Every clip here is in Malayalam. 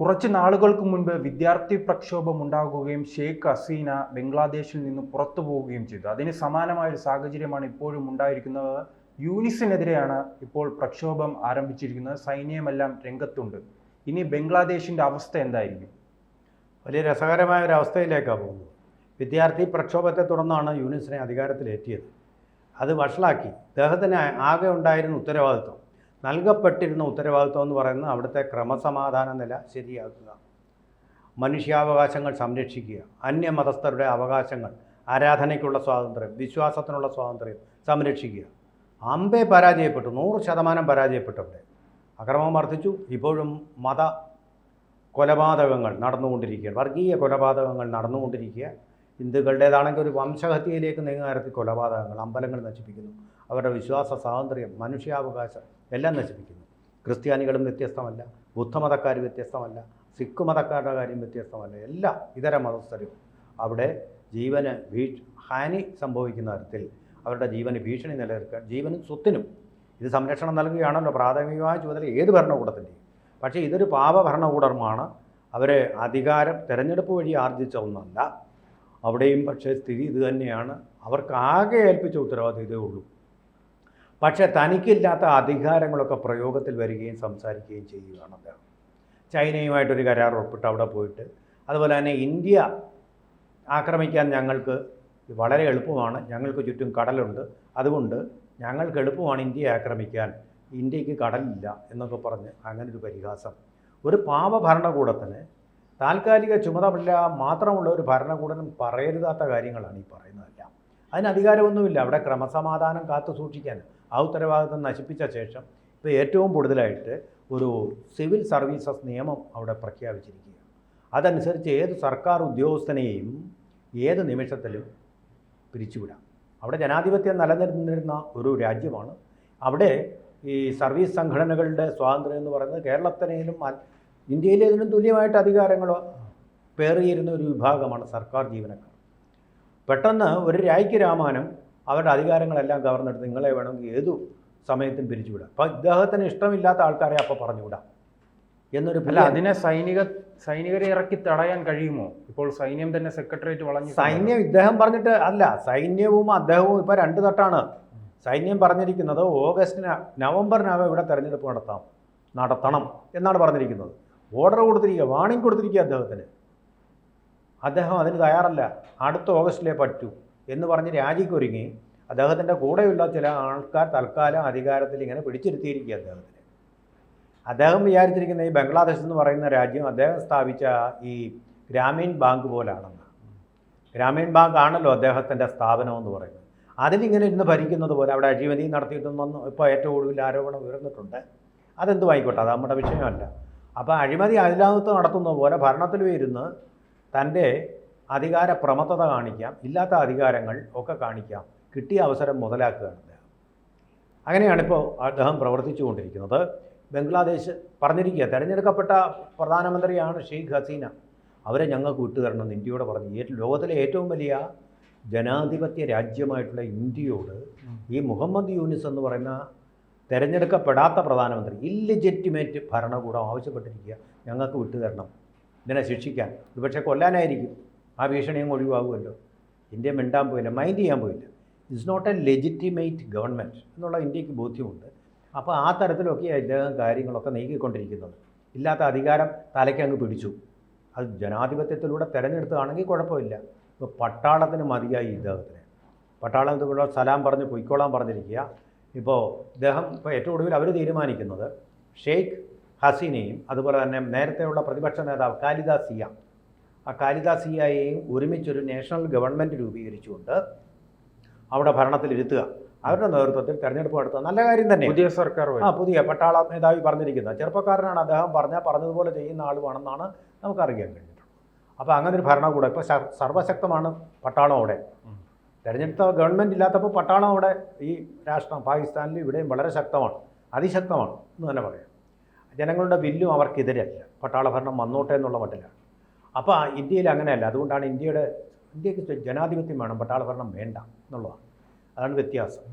കുറച്ച് നാളുകൾക്ക് മുൻപ് വിദ്യാർത്ഥി പ്രക്ഷോഭം ഉണ്ടാകുകയും ഷെയ്ഖ് ഹസീന ബംഗ്ലാദേശിൽ നിന്ന് പുറത്തു പോവുകയും ചെയ്തു. അതിന് സമാനമായ ഒരു സാഹചര്യമാണ് ഇപ്പോഴും ഉണ്ടായിരിക്കുന്നത്. യൂനിസിനെതിരെയാണ് ഇപ്പോൾ പ്രക്ഷോഭം ആരംഭിച്ചിരിക്കുന്നത്. സൈന്യമെല്ലാം രംഗത്തുണ്ട്. ഇനി ബംഗ്ലാദേശിന്റെ അവസ്ഥ എന്തായിരിക്കും? വലിയ രസകരമായ ഒരു അവസ്ഥയിലേക്കാണ് പോകുന്നത്. വിദ്യാർത്ഥി പ്രക്ഷോഭത്തെ തുടർന്നാണ് യൂണിസിനെ അധികാരത്തിലേറ്റിയത്. അത് വഷളാക്കി. അദ്ദേഹത്തിന് ആകെ ഉണ്ടായിരുന്ന ഉത്തരവാദിത്വം. നൽകപ്പെട്ടിരുന്ന ഉത്തരവാദിത്വം എന്ന് പറയുന്നത് അവിടുത്തെ ക്രമസമാധാന നില ശരിയാക്കുക. മനുഷ്യാവകാശങ്ങൾ സംരക്ഷിക്കുക. അന്യമതസ്ഥരുടെ അവകാശങ്ങൾ ആരാധനയ്ക്കുള്ള സ്വാതന്ത്ര്യം വിശ്വാസത്തിനുള്ള സ്വാതന്ത്ര്യം സംരക്ഷിക്കുക. അമ്പെ പരാജയപ്പെട്ടു നൂറ് ശതമാനം പരാജയപ്പെട്ടു അവിടെ അക്രമം വർദ്ധിച്ചു ഇപ്പോഴും മത കൊലപാതകങ്ങൾ നടന്നുകൊണ്ടിരിക്കുക വർഗീയ കൊലപാതകങ്ങൾ നടന്നുകൊണ്ടിരിക്കുക. ഹിന്ദുക്കളുടേതാണെങ്കിൽ ഒരു വംശഹത്യയിലേക്ക് നീങ്ങുന്ന കൊലപാതകങ്ങൾ അമ്പലങ്ങൾ നശിപ്പിക്കുന്നു. അവരുടെ വിശ്വാസ സ്വാതന്ത്ര്യം മനുഷ്യാവകാശം എല്ലാം നശിപ്പിക്കുന്നു. ക്രിസ്ത്യാനികളും വ്യത്യസ്തമല്ല ബുദ്ധമതക്കാർ വ്യത്യസ്തമല്ല സിഖ് മതക്കാരുടെ കാര്യം വ്യത്യസ്തമല്ല എല്ലാ ഇതര മതസ്ഥരും അവിടെ ജീവന് ഭീഷ് ഹാനി സംഭവിക്കുന്ന തരത്തിൽ അവരുടെ ജീവന് ഭീഷണി നിലനിൽക്കാൻ ജീവനും സ്വത്തിനും ഇത് സംരക്ഷണം നൽകുകയാണല്ലോ പ്രാഥമികമായ ചുമതല ഏത് ഭരണകൂടത്തിന്റെയും. പക്ഷേ ഇതൊരു പാപ ഭരണകൂടമാണ് അവർ അധികാരം തിരഞ്ഞെടുപ്പ് വഴി ആർജിച്ച ഒന്നല്ല. അവിടെയും പക്ഷേ സ്ഥിതി ഇത് തന്നെയാണ്. അവർക്ക് ആകെ ഏൽപ്പിച്ച ഉത്തരവാദിത്വം ഉള്ളൂ. പക്ഷേ തനിക്കില്ലാത്ത അധികാരങ്ങളൊക്കെ പ്രയോഗത്തിൽ വരികയും സംസാരിക്കുകയും ചെയ്യുകയാണ് അദ്ദേഹം. ചൈനയുമായിട്ടൊരു കരാർ ഒപ്പിട്ട് അവിടെ പോയിട്ട് അതുപോലെ തന്നെ ഇന്ത്യ ആക്രമിക്കാൻ ഞങ്ങൾക്ക് വളരെ എളുപ്പമാണ്. ഞങ്ങൾക്ക് ചുറ്റും കടലുണ്ട്. അതുകൊണ്ട് ഞങ്ങൾക്ക് എളുപ്പമാണ് ഇന്ത്യയെ ആക്രമിക്കാൻ. ഇന്ത്യയ്ക്ക് കടലില്ല എന്നൊക്കെ പറഞ്ഞ് അങ്ങനൊരു പരിഹാസം. ഒരു പാവ ഭരണകൂടത്തിന് താൽക്കാലിക ചുമതല മാത്രമുള്ള ഒരു ഭരണകൂടനും പറയരുതാത്ത കാര്യങ്ങളാണ് ഈ പറയുന്നതെല്ലാം. അതിന് അധികാരമൊന്നുമില്ല. അവിടെ ക്രമസമാധാനം കാത്തു സൂക്ഷിക്കാൻ ആ ഉത്തരവാദിത്വം നശിപ്പിച്ച ശേഷം ഇപ്പോൾ ഏറ്റവും കൂടുതലായിട്ട് ഒരു സിവിൽ സർവീസസ് നിയമം അവിടെ പ്രഖ്യാപിച്ചിരിക്കുകയാണ്. അതനുസരിച്ച് ഏത് സർക്കാർ ഉദ്യോഗസ്ഥനെയും ഏത് നിമിഷത്തിലും പിരിച്ചുവിടാം. അവിടെ ജനാധിപത്യം നിലനിന്നിരുന്ന ഒരു രാജ്യമാണ്. അവിടെ ഈ സർവീസ് സംഘടനകളുടെ സ്വാതന്ത്ര്യം എന്ന് പറയുന്നത് കേരളത്തിനേലും ഇന്ത്യയിലേതിനും തുല്യമായിട്ട് അധികാരങ്ങൾ പേറിയിരുന്ന ഒരു വിഭാഗമാണ് സർക്കാർ ജീവനക്കാർ. പെട്ടെന്ന് ഒരു രായ്ക്ക് രാമാനം അവരുടെ അധികാരങ്ങളെല്ലാം കവർന്നെടുത്ത് നിങ്ങളെ വേണമെങ്കിൽ ഏതു സമയത്തും പിരിച്ചുവിടാം. അപ്പോൾ ഇദ്ദേഹത്തിന് ഇഷ്ടമില്ലാത്ത ആൾക്കാരെ അപ്പോൾ പറഞ്ഞുവിടാം. എന്നൊരു അല്ല അതിനെ സൈനിക സൈനികരെ ഇറക്കി തടയാൻ കഴിയുമോ? ഇപ്പോൾ സൈന്യം തന്നെ സെക്രട്ടേറിയറ്റ് വളഞ്ഞു സൈന്യം ഇദ്ദേഹം പറഞ്ഞിട്ട് അല്ല സൈന്യവും അദ്ദേഹവും ഇപ്പോൾ രണ്ട് തട്ടാണ്. സൈന്യം പറഞ്ഞിരിക്കുന്നത് ഓഗസ്റ്റിന് നവംബറിനകം ഇവിടെ തെരഞ്ഞെടുപ്പ് നടത്താം നടത്തണം എന്നാണ് പറഞ്ഞിരിക്കുന്നത്. ഓർഡർ കൊടുത്തിരിക്കുക വാണിംഗ് കൊടുത്തിരിക്കുക അദ്ദേഹത്തിന്. അദ്ദേഹം അതിന് തയ്യാറല്ല. അടുത്ത ഓഗസ്റ്റിലേ പറ്റൂ. എന്ന് പറഞ്ഞ് രാജിക്കൊരുങ്ങി അദ്ദേഹത്തിന്റെ കൂടെയുള്ള ചില ആൾക്കാർ തൽക്കാലം അധികാരത്തിൽ ഇങ്ങനെ പിടിച്ചിരുത്തിയിരിക്കുക അദ്ദേഹത്തിന്. അദ്ദേഹം വിചാരിച്ചിരിക്കുന്ന ഈ ബംഗ്ലാദേശ് എന്ന് പറയുന്ന രാജ്യം അദ്ദേഹം സ്ഥാപിച്ച ഈ ഗ്രാമീൺ ബാങ്ക് പോലാണെന്ന്. ഗ്രാമീൺ ബാങ്ക് ആണല്ലോ അദ്ദേഹത്തിന്റെ സ്ഥാപനം എന്ന് പറയുന്നത്. അതിലിങ്ങനെ ഇന്ന് ഭരിക്കുന്നത് പോലെ അവിടെ അഴിമതി നടത്തിയിട്ടൊന്നും ഇപ്പോൾ ഏറ്റവും ഒടുവിൽ ആരോപണം ഉയർന്നിട്ടുണ്ട്. അതെന്തു ആയിക്കോട്ടെ അത് നമ്മുടെ വിഷയമല്ല. അപ്പോൾ അഴിമതി അതിലാകത്ത് നടത്തുന്ന പോലെ ഭരണത്തിലും ഇരുന്ന് തന്റെ അധികാര പ്രമത്തത കാണിക്കാം ഇല്ലാത്ത അധികാരങ്ങൾ ഒക്കെ കാണിക്കാം കിട്ടിയ അവസരം മുതലാക്കുകയാണ് അദ്ദേഹം. അങ്ങനെയാണ് ഇപ്പോൾ അദ്ദേഹം പ്രവർത്തിച്ചു കൊണ്ടിരിക്കുന്നത് ബംഗ്ലാദേശ് പറഞ്ഞിരിക്കുക തിരഞ്ഞെടുക്കപ്പെട്ട പ്രധാനമന്ത്രിയാണ് ഷെയ്ഖ് ഹസീന. അവരെ ഞങ്ങൾക്ക് വിട്ടുതരണമെന്ന് ഇന്ത്യയോട് പറഞ്ഞു. ലോകത്തിലെ ഏറ്റവും വലിയ ജനാധിപത്യ രാജ്യമായിട്ടുള്ള ഇന്ത്യയോട് ഈ മുഹമ്മദ് യൂനിസ് എന്ന് പറയുന്ന തിരഞ്ഞെടുക്കപ്പെടാത്ത പ്രധാനമന്ത്രി ഇല്ലിജിറ്റിമേറ്റ് ഭരണകൂടം ആവശ്യപ്പെട്ടിരിക്കുക ഞങ്ങൾക്ക് വിട്ടുതരണം ഇതിനെ ശിക്ഷിക്കാൻ. ഒരുപക്ഷെ കൊല്ലാനായിരിക്കും. ആ ഭീഷണിയും ഒഴിവാകുമല്ലോ. ഇന്ത്യ മിണ്ടാൻ പോയില്ല മൈൻഡ് ചെയ്യാൻ പോയില്ല. It's not a legitimate government എന്നുള്ള ഇന്ത്യയ്ക്ക് ബോധ്യമുണ്ട്. അപ്പോൾ ആ തരത്തിലൊക്കെ ഇദ്ദേഹം കാര്യങ്ങളൊക്കെ നീക്കിക്കൊണ്ടിരിക്കുന്നത് ഇല്ലാത്ത അധികാരം തലയ്ക്ക് അങ്ങ് പിടിച്ചു. അത് ജനാധിപത്യത്തിലൂടെ തിരഞ്ഞെടുത്തതാണെങ്കിൽ കുഴപ്പമില്ല. ഇപ്പോൾ പട്ടാളത്തിന് മതിയായി ഇദ്ദേഹത്തിന്. പട്ടാളം ഇതുപോലെ സലാം പറഞ്ഞ് പൊയ്ക്കോളാൻ പറഞ്ഞിരിക്കുക. ഇപ്പോൾ ഇദ്ദേഹം ഇപ്പോൾ ഏറ്റവും ഒടുവിൽ അവർ തീരുമാനിക്കുന്നത് ഷെയ്ഖ് ഹസീനയും അതുപോലെ തന്നെ നേരത്തെയുള്ള പ്രതിപക്ഷ നേതാവ് കാലിദാസ് ആ കാലിദാ സിയയെയും ഒരുമിച്ചൊരു നാഷണൽ ഗവൺമെന്റ് രൂപീകരിച്ചുകൊണ്ട് അവിടെ ഭരണത്തിലിരുത്തുക അവരുടെ നേതൃത്വത്തിൽ തെരഞ്ഞെടുപ്പ് നടത്തുക. നല്ല കാര്യം തന്നെ. പുതിയ സർക്കാർ ആ പുതിയ പട്ടാള മേധാവി പറഞ്ഞിരിക്കുന്നത് ചെറുപ്പക്കാരനാണ് അദ്ദേഹം പറഞ്ഞാൽ പറഞ്ഞതുപോലെ ചെയ്യുന്ന ആളുമാണെന്നാണ് നമുക്കറിയാൻ കഴിഞ്ഞിട്ടുള്ളത് അപ്പോൾ അങ്ങനെ ഒരു ഭരണകൂടം ഇപ്പോൾ സർവശക്തമാണ് സർവശക്തമാണ് പട്ടാളം അവിടെ. തെരഞ്ഞെടുത്ത ഗവൺമെന്റ് ഇല്ലാത്തപ്പോൾ പട്ടാളം അവിടെ ഈ രാഷ്ട്രം പാകിസ്ഥാനിൽ ഇവിടെയും വളരെ ശക്തമാണ്. അതിശക്തമാണ് എന്ന് തന്നെ പറയാം. ജനങ്ങളുടെ ബില്ലും അവർക്കെതിരല്ല. പട്ടാള ഭരണം വന്നോട്ടെ എന്നുള്ള മട്ടിലാണ്. അപ്പോൾ ഇന്ത്യയിൽ അങ്ങനെയല്ല. അതുകൊണ്ടാണ് ഇന്ത്യയുടെ ഇന്ത്യയ്ക്ക് ജനാധിപത്യം വേണം പട്ടാള ഭരണം വേണ്ട എന്നുള്ളതാണ്. അതാണ് വ്യത്യാസം.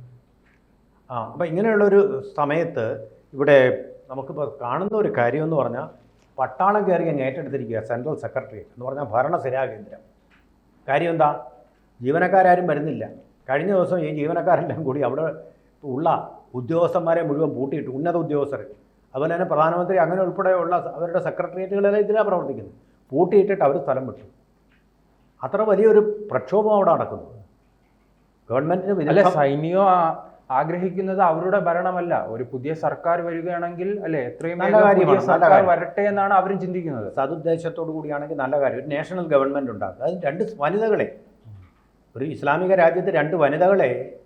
ആ അപ്പോൾ ഇങ്ങനെയുള്ളൊരു സമയത്ത് ഇവിടെ നമുക്കിപ്പോൾ കാണുന്ന ഒരു കാര്യം എന്ന് പറഞ്ഞാൽ പട്ടാളം കയറി അങ്ങ് ഏറ്റെടുത്തിരിക്കുക സെൻട്രൽ സെക്രട്ടറിയേറ്റ് എന്ന് പറഞ്ഞാൽ ഭരണസിരാ കേന്ദ്രം. കാര്യം എന്താ? ജീവനക്കാരും വരുന്നില്ല. കഴിഞ്ഞ ദിവസം ഈ ജീവനക്കാരെല്ലാം കൂടി അവിടെ ഉള്ള ഉദ്യോഗസ്ഥന്മാരെ മുഴുവൻ പൂട്ടിയിട്ട് ഉന്നത ഉദ്യോഗസ്ഥർ അതുപോലെ തന്നെ പ്രധാനമന്ത്രി അങ്ങനെ ഉൾപ്പെടെയുള്ള അവരുടെ സെക്രട്ടേറിയറ്റുകളെല്ലാം ഇതിലാണ് പ്രവർത്തിക്കുന്നത്. പൂട്ടിയിട്ടിട്ട് അവർ സ്ഥലം വിട്ടു. അത്ര വലിയൊരു പ്രക്ഷോഭം അവിടെ നടക്കുന്നു. ഗവൺമെന്റിന് ആ- ആഗ്രഹിക്കുന്നത് അവരുടെ ഭരണമല്ല. ഒരു പുതിയ സർക്കാർ വരികയാണെങ്കിൽ അല്ലെ എത്രയും പുതിയ സർക്കാർ. വരട്ടെ എന്നാണ് അവരും ചിന്തിക്കുന്നത്. സതുദ്ദേശത്തോടു കൂടിയാണെങ്കിൽ നല്ല കാര്യം. ഒരു നാഷണൽ ഗവൺമെന്റ് ഉണ്ടാക്കുക. അത് രണ്ട് വനിതകളെ. ഒരു ഇസ്ലാമിക രാജ്യത്ത് രണ്ട് വനിതകളെ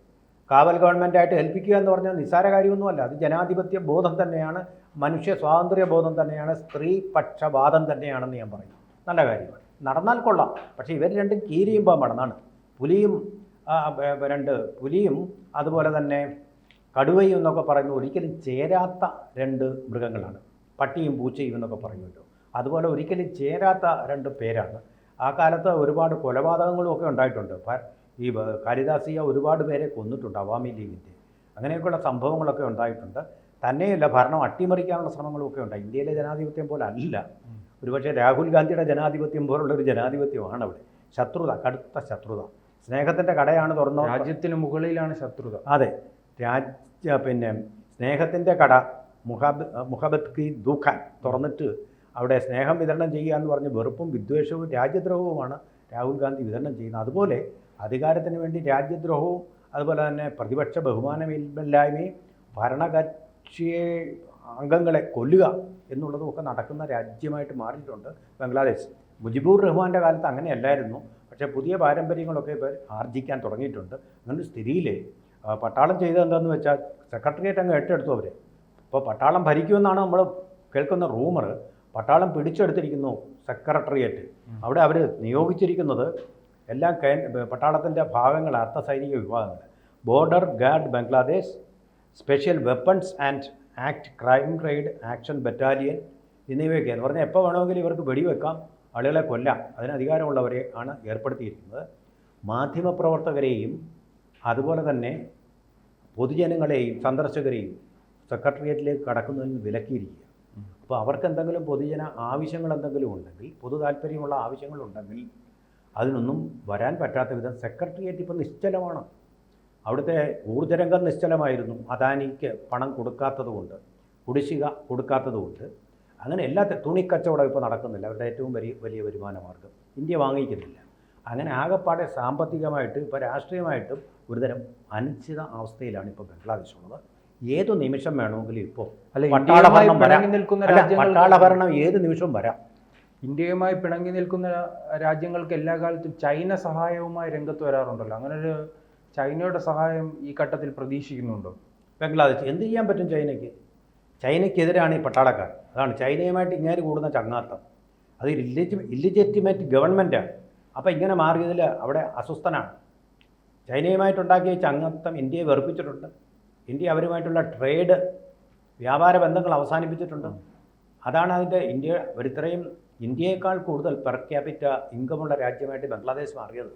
കാവൽ ഗവൺമെന്റായിട്ട് ഏൽപ്പിക്കുക എന്ന് പറഞ്ഞാൽ നിസ്സാര കാര്യമൊന്നുമല്ല. അത് ജനാധിപത്യ ബോധം തന്നെയാണ് മനുഷ്യ സ്വാതന്ത്ര്യ ബോധം തന്നെയാണ് സ്ത്രീ പക്ഷപാതം തന്നെയാണെന്ന് ഞാൻ പറയും. നല്ല കാര്യമാണ് നടന്നാൽ കൊള്ളാം. പക്ഷേ ഇവർ രണ്ടും കീരിയും പാമ്പടന്നാണ് പുലിയും രണ്ട് പുലിയും അതുപോലെ തന്നെ കടുവയും എന്നൊക്കെ പറയുന്നത് ഒരിക്കലും ചേരാത്ത രണ്ട് മൃഗങ്ങളാണ്. പട്ടിയും പൂച്ചയും എന്നൊക്കെ പറയുമല്ലോ. അതുപോലെ ഒരിക്കലും ചേരാത്ത രണ്ട് പേരാണ്. ആ കാലത്ത് ഒരുപാട് കൊലപാതകങ്ങളും ഒക്കെ ഉണ്ടായിട്ടുണ്ട്. ഈ കാളിദാസിയ ഒരുപാട് പേരെ കൊന്നിട്ടുണ്ട് അവാമി ലീഗിന്റെ. അങ്ങനെയൊക്കെയുള്ള സംഭവങ്ങളൊക്കെ ഉണ്ടായിട്ടുണ്ട്. തന്നെയല്ല ഭരണം അട്ടിമറിക്കാനുള്ള ശ്രമങ്ങളൊക്കെ ഉണ്ട് ഉണ്ടായി. ഇന്ത്യയിലെ ജനാധിപത്യം പോലെ അല്ല ഒരുപക്ഷെ രാഹുൽ ഗാന്ധിയുടെ ജനാധിപത്യം പോലുള്ള ഒരു ജനാധിപത്യമാണ് അവിടെ. ശത്രുത കടുത്ത ശത്രുത. സ്നേഹത്തിന്റെ കടയാണ് തുറന്നത് രാജ്യത്തിന് മുകളിലാണ് ശത്രുത. അതെ. രാജ്യ പിന്നെ സ്നേഹത്തിന്റെ കട മുഹബ് മുഹബത്ത് കി ദുഖാൻ തുറന്നിട്ട് അവിടെ സ്നേഹം വിതരണം ചെയ്യുക എന്ന് പറഞ്ഞ് വെറുപ്പും വിദ്വേഷവും രാജ്യദ്രോഹവുമാണ് രാഹുൽ ഗാന്ധി വിതരണം ചെയ്യുന്നത്. അതുപോലെ അധികാരത്തിന് വേണ്ടി രാജ്യദ്രോഹവും അതുപോലെ തന്നെ പ്രതിപക്ഷ ബഹുമാനമില്ലായ്മയും ഭരണകക്ഷിയെ അംഗങ്ങളെ കൊല്ലുക എന്നുള്ളതുമൊക്കെ നടക്കുന്ന രാജ്യമായിട്ട് മാറിയിട്ടുണ്ട് ബംഗ്ലാദേശ്. മുജിബുർ റഹ്മാന്റെ കാലത്ത് അങ്ങനെയല്ലായിരുന്നു. പക്ഷേ പുതിയ പാരമ്പര്യങ്ങളൊക്കെ ഇപ്പോൾ ആർജിക്കാൻ തുടങ്ങിയിട്ടുണ്ട്. അങ്ങനൊരു സ്ഥിതിയിൽ പട്ടാളം ചെയ്തത് എന്താണെന്ന് വെച്ചാൽ സെക്രട്ടേറിയറ്റ് അങ്ങ് ഏറ്റെടുത്തു അവർ ഇപ്പോൾ പട്ടാളം ഭരിക്കുമെന്നാണ് നമ്മൾ കേൾക്കുന്ന റൂമർ പട്ടാളം പിടിച്ചെടുത്തിരിക്കുന്നു സെക്രട്ടേറിയറ്റ്. അവിടെ അവർ നിയോഗിച്ചിരിക്കുന്നത് എല്ലാം കേ പട്ടാളത്തിന്റെ ഭാഗങ്ങൾ അർദ്ധ സൈനിക വിഭാഗങ്ങൾ. Border guard Bangladesh special weapons and act crime raid action battalion എന്നിവയൊക്കെ എന്ന് പറഞ്ഞാൽ എപ്പോൾ വേണമെങ്കിലും ഇവർക്ക് വെടിവെക്കാം ആളുകളെ കൊല്ലാം. അതിന് അധികാരമുള്ളവരെ ആണ് ഏർപ്പെടുത്തിയിരിക്കുന്നത്. മാധ്യമപ്രവർത്തകരെയും അതുപോലെ തന്നെ പൊതുജനങ്ങളെയും സന്ദർശകരെയും സെക്രട്ടേറിയറ്റിലേക്ക് കടക്കുന്നതിന് നിന്ന് വിലക്കിയിരിക്കുക അപ്പോൾ അവർക്ക് എന്തെങ്കിലും പൊതുജന ആവശ്യങ്ങൾ എന്തെങ്കിലും ഉണ്ടെങ്കിൽ പൊതു താല്പര്യമുള്ള ആവശ്യങ്ങളുണ്ടെങ്കിൽ അതിനൊന്നും വരാൻ പറ്റാത്ത വിധം സെക്രട്ടേറിയറ്റ് ഇപ്പോൾ നിശ്ചലമാണ്. അവിടുത്തെ ഊർജരംഗം നിശ്ചലമായിരുന്നു. അദാനിക്ക് പണം കൊടുക്കാത്തതുകൊണ്ട് കുടിശ്ശിക കൊടുക്കാത്തതുകൊണ്ട്. അങ്ങനെ എല്ലാ തുണി തുണിക്കച്ചവടം ഇപ്പോൾ നടക്കുന്നില്ല. അവരുടെ ഏറ്റവും വലിയ വലിയ വരുമാന മാർഗം ഇന്ത്യ വാങ്ങിക്കുന്നില്ല. അങ്ങനെ ആകെപ്പാടെ സാമ്പത്തികമായിട്ട് ഇപ്പോൾ രാഷ്ട്രീയമായിട്ടും ഒരുതരം അനിശ്ചിത അവസ്ഥയിലാണ് ഇപ്പോൾ ബംഗ്ലാദേശ് ഉള്ളത് ഏതു നിമിഷം വേണമെങ്കിലും ഇപ്പോൾ അല്ല പട്ടാള ഭരണം വരാം. പിണങ്ങി നിൽക്കുന്ന അല്ല, രാജ്യങ്ങൾ പട്ടാള ഭരണം ഏത് നിമിഷവും വരാം. ഇന്ത്യയുമായി പിണങ്ങി നിൽക്കുന്ന രാജ്യങ്ങൾക്ക് എല്ലാ കാലത്തും ചൈന സഹായവുമായി രംഗത്ത് വരാറുണ്ടല്ലോ. അങ്ങനെ ഒരു ചൈനയുടെ സഹായം ഈ ഘട്ടത്തിൽ പ്രതീക്ഷിക്കുന്നുണ്ടോ? ബംഗ്ലാദേശ്. എന്ത് ചെയ്യാൻ പറ്റും ചൈനയ്ക്ക്? ചൈനയ്ക്കെതിരാണ് ഈ പട്ടാളക്കാർ. അതാണ് ചൈനയുമായിട്ട് ഇങ്ങനെ കൂടുന്ന ചങ്ങാത്തം. അത് ഇല്ലിജി ഇല്ലിജിറ്റിമേറ്റ് ഗവൺമെന്റാണ് അപ്പോൾ ഇങ്ങനെ മാറിയതിൽ അവിടെ അസ്വസ്ഥനാണ്. ചൈനയുമായിട്ടുണ്ടാക്കിയ ചങ്ങത്തം ഇന്ത്യയെ വെറുപ്പിച്ചിട്ടുണ്ട്. ഇന്ത്യ അവരുമായിട്ടുള്ള ട്രേഡ് വ്യാപാര ബന്ധങ്ങൾ അവസാനിപ്പിച്ചിട്ടുണ്ട്. അതാണ് അതിന്റെ ഇന്ത്യ ഒരിത്രയും ഇന്ത്യയേക്കാൾ കൂടുതൽ പെർ ക്യാപിറ്റ ഇൻകമുള്ള രാജ്യമായിട്ട് ബംഗ്ലാദേശ് മാറിയത്.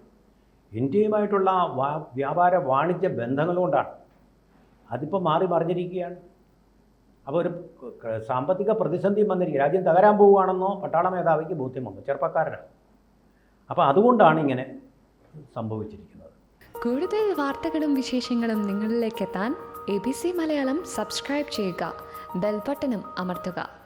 ഇന്ത്യയുമായിട്ടുള്ള വ്യാപാര വാണിജ്യ ബന്ധങ്ങൾ കൊണ്ടാണ്. അതിപ്പോൾ മാറി മറിഞ്ഞിരിക്കുകയാണ്. അപ്പോൾ ഒരു സാമ്പത്തിക പ്രതിസന്ധി വന്നിരിക്കുക രാജ്യം തകരാൻ പോവുകയാണെന്നോ പട്ടാള മേധാവിക്ക് ബോധ്യം വന്നു ചെറുപ്പക്കാരനാണ്. അപ്പോൾ അതുകൊണ്ടാണ് ഇങ്ങനെ സംഭവിച്ചിരിക്കുന്നത്. കൂടുതൽ വാർത്തകളും വിശേഷങ്ങളും നിങ്ങളിലേക്ക് എത്താൻ A B C Malayalam subscribe ചെയ്യുക. ബെൽബട്ടനും അമർത്തുക.